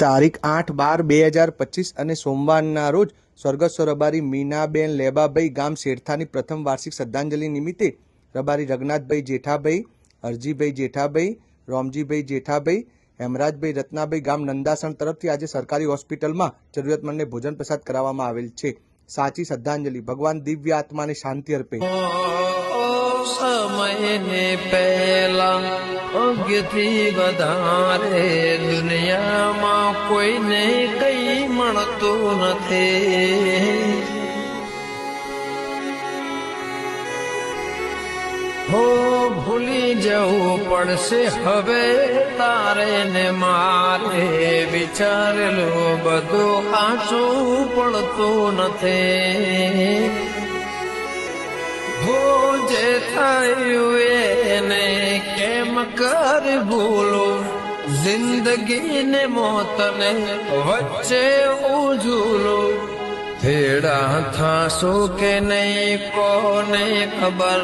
તારીખ આઠ બાર બે હજાર પચીસ અને સોમવારના રોજ સ્વર્ગસ્વ રબારી મીનાબેન લેબાભાઈ ગામ શેરથાની પ્રથમ વાર્ષિક શ્રદ્ધાંજલિ નિમિત્તે રબારી રઘનાથભાઈ જેઠાભાઈ અરજીભાઈ જેઠાભાઈ, રોમજીભાઈ જેઠાભાઈ, હેમરાજભાઈ રત્નાભાઈ ગામ નંદાસણ તરફથી આજે સરકારી હોસ્પિટલમાં જરૂરિયાતમંદને ભોજન પ્રસાદ કરાવવામાં આવેલ છે. સાચી શ્રદ્ધાંજલિ. ભગવાન દિવ્ય આત્માને શાંતિ અર્પે. સમયને પહેલા અગ્યથી વધારે દુનિયામાં કોઈને કઈ મળતું નથી. હો, ભૂલી જવું પડશે, હવે તારે ને મારે વિચારેલું બધું આચું પડતું નથી. થયું એને કેમ કર ભૂલો જિંદગી ને મોતને વચ્ચે ઉજુલો ભેડા થાશો કે નહીં કોને ખબર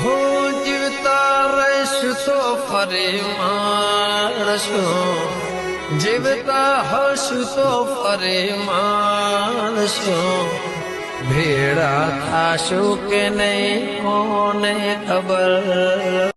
હો જીવતા રહીશ તો ફરી માણશું જીવતા હશું તો ફરી માણશું ભેડા થાશું કે નહીં કોને ખબર?